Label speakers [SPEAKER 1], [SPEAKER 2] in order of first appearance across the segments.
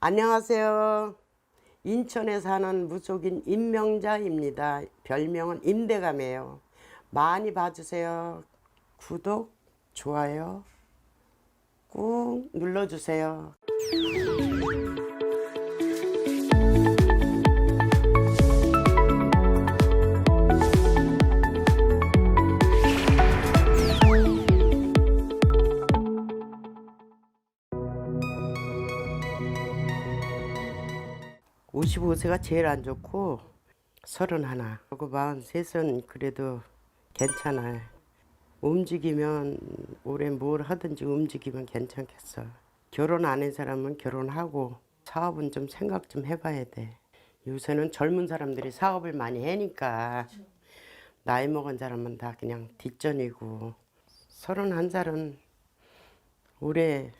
[SPEAKER 1] 안녕하세요. 인천에 사는 무속인 임명자입니다. 별명은 임대감이에요. 많이 봐주세요. 구독, 좋아요 꾹 눌러주세요. 오십오 세가 제일 안 좋고 서른 하나 그리고 마흔 셋은 그래도 괜찮아요. 움직이면 올해 뭘 하든지 움직이면 괜찮겠어. 결혼 안 한 사람은 결혼하고 사업은 좀 생각 좀 해봐야 돼. 요새는 젊은 사람들이 사업을 많이 하니까 나이 먹은 사람은 다 그냥 뒷전이고 서른 한 살은 올해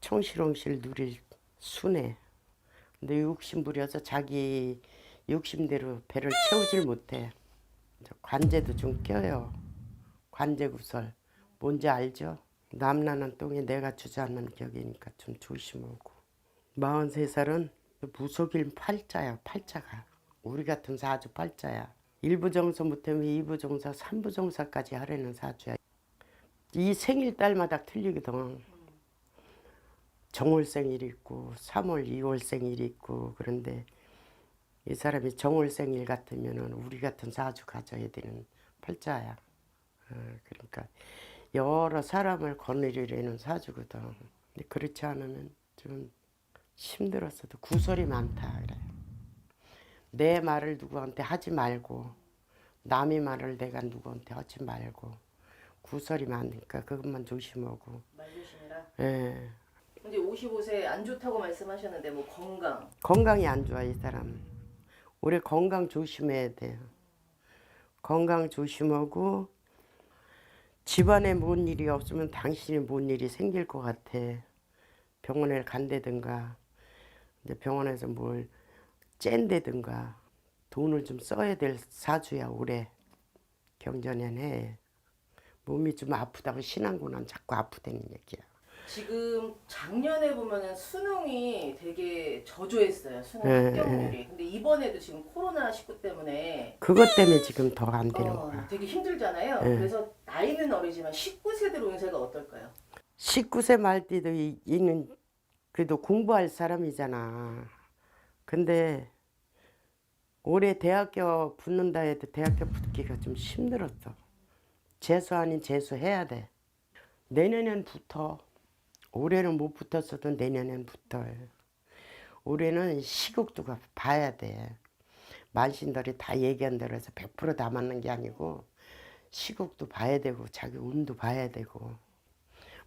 [SPEAKER 1] 청실홍실 누릴 순해. 근데 욕심 부려서 자기 욕심대로 배를 채우질 못해. 저 관제도 좀 껴요. 관제 구설. 뭔지 알죠? 남나는 똥에 내가 주저앉는 격이니까 좀 조심하고. 43살은 무속일 팔자야, 팔자가. 우리 같은 사주 팔자야. 일부 정서 못하면 이부 정서, 삼부 정서까지 하려는 사주야. 이 생일 달마다 틀리거든. 정월생일 있고 3월 2월생일 있고 그런데 이 사람이 정월생일 같으면은 우리 같은 사주 가져야 되는 팔자야. 어, 그러니까 여러 사람을 거느리려는 사주거든. 근데 그렇지 않으면 좀 힘들었어도 구설이 많다 그래. 내 말을 누구한테 하지 말고 남의 말을 내가 누구한테 하지 말고 구설이 많으니까 그것만 조심하고.
[SPEAKER 2] 말 조심이라.
[SPEAKER 1] 예.
[SPEAKER 2] 근데 55세 안 좋다고 말씀하셨는데 뭐 건강.
[SPEAKER 1] 건강이 안 좋아 이 사람. 올해 건강 조심해야 돼요. 건강 조심하고 집안에 뭔 일이 없으면 당신이 뭔 일이 생길 것 같아. 병원에 간다든가 이제 병원에서 뭘 짠다든가 돈을 좀 써야 될 사주야 올해 경전엔 해. 몸이 좀 아프다고 신앙고는 자꾸 아프다는 얘기야.
[SPEAKER 2] 지금 작년에 보면은 수능이 되게 저조했어요. 수능
[SPEAKER 1] 네,
[SPEAKER 2] 합격률이. 근데 이번에도 지금 코로나 19 때문에
[SPEAKER 1] 그것 때문에 지금 더 안 되는
[SPEAKER 2] 어,
[SPEAKER 1] 거야.
[SPEAKER 2] 되게 힘들잖아요.
[SPEAKER 1] 네.
[SPEAKER 2] 그래서 나이는 어리지만 19세들 운세가 어떨까요?
[SPEAKER 1] 19세 말띠도 이- 있는 그래도 공부할 사람이잖아. 근데 올해 대학교 붙는다 해도 대학교 붙기가 좀 힘들었어. 재수 아닌 재수 해야 돼. 내년엔 붙어. 올해는 못 붙었어도 내년엔 붙어요. 올해는 시국도 가- 봐야 돼. 만신들이 다 얘기한 대로 해서 100%다 맞는 게 아니고 시국도 봐야 되고 자기 운도 봐야 되고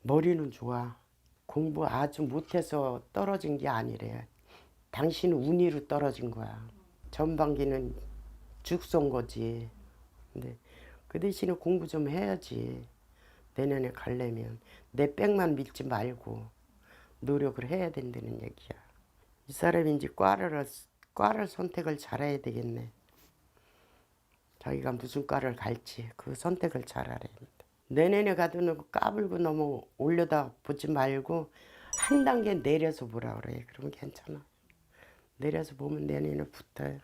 [SPEAKER 1] 머리는 좋아. 공부 아주 못해서 떨어진 게 아니래. 당신은 운이로 떨어진 거야. 전반기는 죽선 거지. 근데 그 대신에 공부 좀 해야지. 내년에 가려면 내 백만 믿지 말고 노력을 해야 된다는 얘기야. 이 사람이 이제 과를 과를 선택을 잘해야 되겠네. 자기가 무슨 과를 갈지 그 선택을 합니다. 내년에 가도 까불고 너무 올려다 보지 말고 한 단계 내려서 보라 그래. 그러면 괜찮아. 내려서 보면 내년에 붙어요.